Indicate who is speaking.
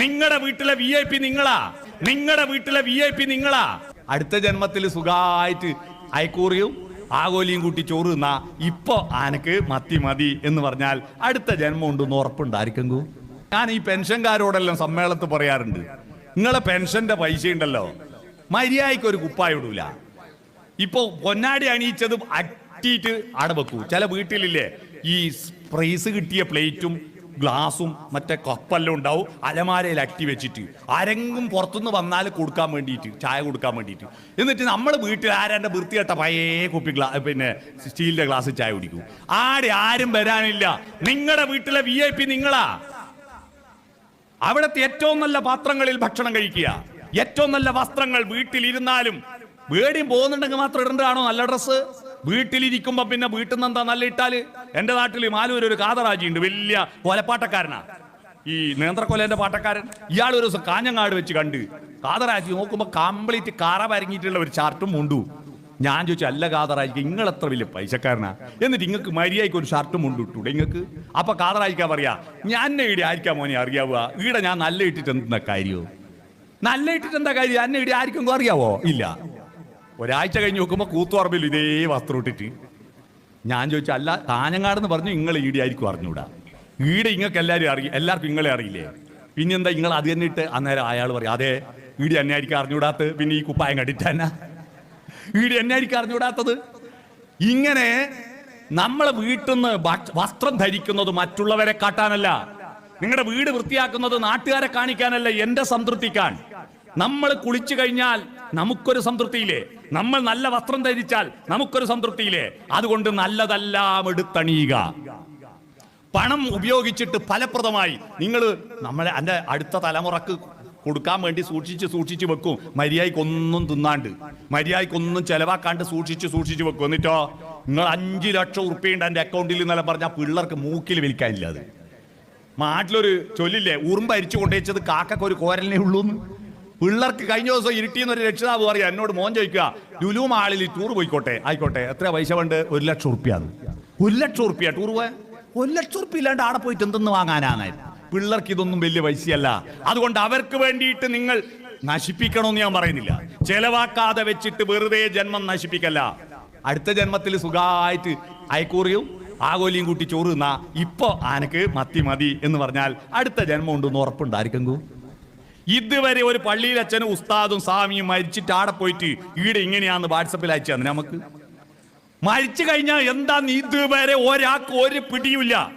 Speaker 1: നിങ്ങളുടെ വീട്ടിലെ V I P നിങ്ങളാ. നിങ്ങളുടെ വീട്ടിലെ വി ഐ പി നിങ്ങളാ. അടുത്ത ജന്മത്തിൽ സുഖമായിട്ട് അയക്കൂറിയും ആകോലിയും കൂട്ടി ചോറ് തിന്നാ. ഇപ്പൊ ആനക്ക് മത്തി മതി എന്ന് പറഞ്ഞാൽ അടുത്ത ജന്മം ഉണ്ടെന്ന് ഉറപ്പുണ്ടായിരിക്കും ഞാൻ ഈ പെൻഷൻകാരോടെല്ലാം സമ്മേളനത്തിൽ പറയാറുണ്ട്. നിങ്ങളെ പെൻഷന്റെ പൈസ ഉണ്ടല്ലോ. മര്യാദയ്ക്ക് ഒരു കുപ്പായ ഇടൂല. ഇപ്പൊ പൊന്നാടി അണിയിച്ചത് അറ്റിയിട്ട് അവിടെ വെക്കൂ. ചില വീട്ടിലില്ലേ ഈ പ്രൈസ് കിട്ടിയ പ്ലേറ്റും ഗ്ലാസും മറ്റേ കപ്പെല്ലാം ഉണ്ടാവും. അലമാരയിൽ അട്ടി വെച്ചിട്ട്. ആരെങ്കിലും പുറത്തുനിന്ന് വന്നാൽ കൊടുക്കാൻ വേണ്ടിയിട്ട് ചായ കൊടുക്കാൻ വേണ്ടിയിട്ട്. എന്നിട്ട് നമ്മൾ വീട്ടിൽ ആരാന്റെ വൃത്തികെട്ട പഴയ കുപ്പി ഗ്ലാ പിന്നെ സ്റ്റീലിന്റെ ഗ്ലാസ് ചായ കുടിക്കും. ആടെ ആരും വരാനില്ല. നിങ്ങളുടെ വീട്ടിലെ വി ഐ പി നിങ്ങളാ. അവിടുത്തെ ഏറ്റവും നല്ല പാത്രങ്ങളിൽ ഭക്ഷണം കഴിക്കുക. ഏറ്റവും നല്ല വസ്ത്രങ്ങൾ വീട്ടിലിരുന്നാലും വേടിയും പോകുന്നുണ്ടെങ്കിൽ മാത്രം ഇടണ്ടാണോ നല്ല ഡ്രസ്സ്? വീട്ടിലിരിക്കുമ്പോ പിന്നെ വീട്ടിൽ നിന്ന് എന്താ നല്ല ഇട്ടാൽ? എന്റെ നാട്ടിൽ മാലൂർ ഒരു കാതറാജി ഉണ്ട് വലിയ കൊലപ്പാട്ടക്കാരനാ. ഈ നേന്ത്രക്കൊലേന്റെ പാട്ടക്കാരൻ. ഇയാൾ ഒരു ദിവസം കാഞ്ഞങ്ങാട് വെച്ച് കണ്ട് കാതറാജി നോക്കുമ്പോ കംപ്ലീറ്റ് കാറ പരങ്ങിയിട്ടുള്ള ഒരു ചാർട്ടും മുണ്ടു. ഞാൻ ചോദിച്ചു അല്ല കാതറായിക്ക് നിങ്ങൾ എത്ര വലിയ പൈസക്കാരനാ? എന്നിട്ട് നിങ്ങൾക്ക് മര്യാദയ്ക്ക് ഒരു ഷർട്ടും മുണ്ട് ഇട്ടു ഇങ്ങക്ക്? അപ്പൊ കാതറായിക്കാൻ പറയാ ഞാൻ ഈടെ ആയിരിക്കാം മോനെ അറിയാവുക ഈടെ ഞാൻ നല്ല ഇട്ടിട്ട് എന്താ കാര്യവും നല്ല ഇട്ടിട്ട് എന്താ കാര്യം? എന്നെ ഇവിടെ ആർക്കും അറിയാവോ? ഇല്ല. ഒരാഴ്ച കഴിഞ്ഞ് നോക്കുമ്പോൾ കൂത്തുപറമ്പിൽ ഇതേ വസ്ത്രം ഇട്ടിട്ട്. ഞാൻ ചോദിച്ചു അല്ല കാഞ്ഞങ്ങാടെന്ന് പറഞ്ഞു നിങ്ങൾ ഈടെ ആയിരിക്കും അറിഞ്ഞൂടാ. ഈടെ ഇങ്ങക്ക് എല്ലാവരും അറിയും എല്ലാവർക്കും ഇങ്ങളെ അറിയില്ലേ? പിന്നെ എന്താ നിങ്ങൾ അത് തന്നെ ഇട്ട്. അന്നേരം അയാൾ പറയും അതെ ഈടി എന്നെ ആയിരിക്കും അറിഞ്ഞൂടാത്തത്. പിന്നെ ഈ കുപ്പായം കണ്ടിട്ടാനാ ഈടി എന്നെ ആയിരിക്കും അറിഞ്ഞൂടാത്തത്. ഇങ്ങനെ നമ്മളെ വീട്ടിൽ നിന്ന് വസ്ത്രം ധരിക്കുന്നത് മറ്റുള്ളവരെ കാട്ടാനല്ല. നിങ്ങളുടെ വീട് വൃത്തിയാക്കുന്നത് നാട്ടുകാരെ കാണിക്കാനല്ല എന്റെ സംതൃപ്തിക്കാൻ. നമ്മൾ കുളിച്ചു കഴിഞ്ഞാൽ നമുക്കൊരു സംതൃപ്തിയില്ലേ? നമ്മൾ നല്ല വസ്ത്രം ധരിച്ചാൽ നമുക്കൊരു സംതൃപ്തിയില്ലേ? അതുകൊണ്ട് നല്ലതെല്ലാം എടുത്തണിയുക. പണം ഉപയോഗിച്ചിട്ട് ഫലപ്രദമായി നിങ്ങൾ നമ്മളെ എന്റെ അടുത്ത തലമുറയ്ക്ക് കൊടുക്കാൻ വേണ്ടി സൂക്ഷിച്ച് സൂക്ഷിച്ച് വെക്കും. മര്യാദയ്ക്കൊന്നും തിന്നാണ്ട്. മര്യാദയ്ക്കൊന്നും ചെലവാക്കാണ്ട് സൂക്ഷിച്ച് സൂക്ഷിച്ച് വെക്കും. എന്നിട്ടോ? നിങ്ങൾ അഞ്ച് ലക്ഷം ഉറുപ്പിയുണ്ട് എന്റെ അക്കൗണ്ടിൽ ഇന്നലെ പറഞ്ഞാൽ പിള്ളേർക്ക് മൂക്കിൽ വിൽക്കാനില്ല അത്. നാട്ടിലൊരു ചൊല്ലില്ലേ? ഉറുമ്പ് അരിച്ചു കൊണ്ടുവച്ചത് കാക്കൊക്കെ ഒരു കോരലിനെ ഉള്ളൂ പിള്ളേർക്ക് കഴിഞ്ഞ ദിവസം ഇരുട്ടിന്ന് ഒരു രക്ഷിതാവ് പറയാ എന്നോട് മോൻ ചോദിക്കുക ലുലു മാളിൽ ടൂർ പോയിക്കോട്ടെ? ആയിക്കോട്ടെ. എത്ര പൈസ വേണ്ട ഒരു ലക്ഷം ഉറുപ്പ്യാണ്. ഒരു ലക്ഷം ഉറുപ്പ്യ ടൂർ പോയാൽ ഒരു ലക്ഷം ഉറുപ്പ്യ ഇല്ലാണ്ട് ആടെ പോയിട്ട് എന്തെന്ന് വാങ്ങാനാണ്? പിള്ളേർക്ക് ഇതൊന്നും വലിയ പൈസയല്ല. അതുകൊണ്ട് അവർക്ക് വേണ്ടിയിട്ട് നിങ്ങൾ നശിപ്പിക്കണമെന്ന് ഞാൻ പറയുന്നില്ല. ചെലവാക്കാതെ വെച്ചിട്ട് വെറുതെ ജന്മം നശിപ്പിക്കല്ല. അടുത്ത ജന്മത്തിൽ സുഖമായിട്ട് അയക്കൂറിയും ആകോലിയും കൂട്ടി ചോറ് തിന്നാ ഇപ്പൊ ആനക്ക് മത്തി മതി എന്ന് പറഞ്ഞാൽ അടുത്ത ജന്മം ഉണ്ടെന്ന് ഉറപ്പുണ്ടായിരിക്കെങ്കു ഇതുവരെ ഒരു പള്ളിയിൽ അച്ഛനും ഉസ്താദും സ്വാമിയും മരിച്ചിട്ട് ആടെ പോയിട്ട് ഈടെ ഇങ്ങനെയാന്ന് വാട്സപ്പിൽ അയച്ചു തന്നെ നമുക്ക്. മരിച്ചു കഴിഞ്ഞാൽ എന്താന്ന് ഇതുവരെ ഒരാൾക്ക് ഒരു പിടിയുമില്ല.